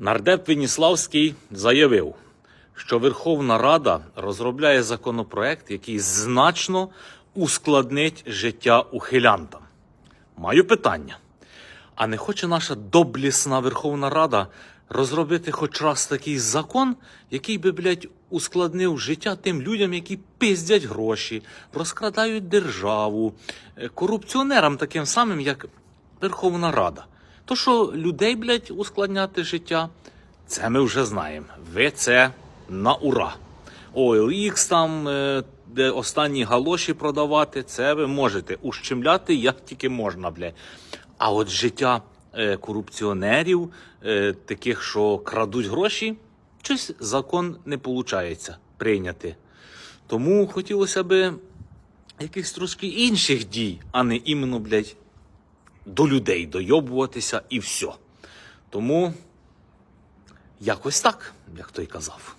Нардеп Веніславський заявив, що Верховна Рада розробляє законопроект, який значно ускладнить життя ухилянтам. Маю питання. А не хоче наша доблісна Верховна Рада розробити хоч раз такий закон, який би, блядь, ускладнив життя тим людям, які пиздять гроші, розкрадають державу, е, корупціонерам таким самим, як Верховна Рада. То, що людей, блядь, ускладняти життя, це ми вже знаємо. Ви це на ура. OLX там, е, де останні галоші продавати, це ви можете ущемляти як тільки можна, блядь. А от життя е, корупціонерів, е, таких, що крадуть гроші, щось закон не виходить прийняти. Тому хотілося б якихось трошки інших дій, а не іменно, блядь, до людей дойобуватися і все. Тому якось так, як той казав.